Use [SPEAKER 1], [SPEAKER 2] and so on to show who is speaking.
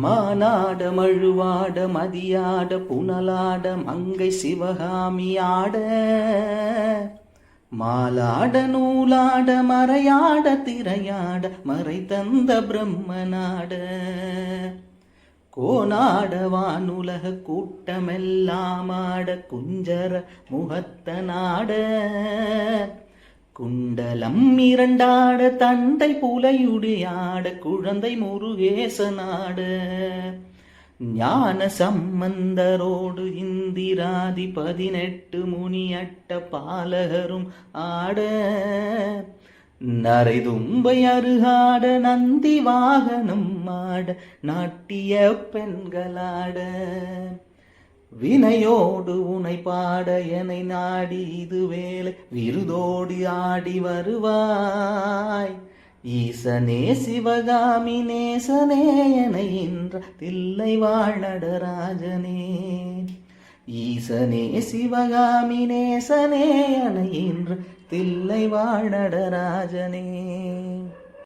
[SPEAKER 1] மானாட மழுவாட மதியாட புனலாட மங்கை சிவகாமி ஆட. மாலாட நூலாட மறையாட திரையாட மறை தந்த பிரம்மநாட கோனாட வானுலக கூட்டமெல்லாமாட குஞ்சர முகத்த நாட குண்டலம் இரண்டாட தந்தை புலையுடையாட குழந்தை முருகேசனாட. ஞான சம்பந்தரோடு இந்திராதி பதினெட்டு முனியட்ட பாலகரும் ஆட. நரைதும்பை அருகாட நந்தி வாகனம் ஆட. நாட்டிய பெண்களாட. வினையோடு உனை பாட எனை நாடி இது வேலை விருதோடி ஆடி வருவாய். ஈசனே சிவகாமி நேசனே என என்ற தில்லை வாழ்நடராஜனே ஈசனே சிவகாமி நேசனே என என்ற தில்லை வாழ்நடராஜனே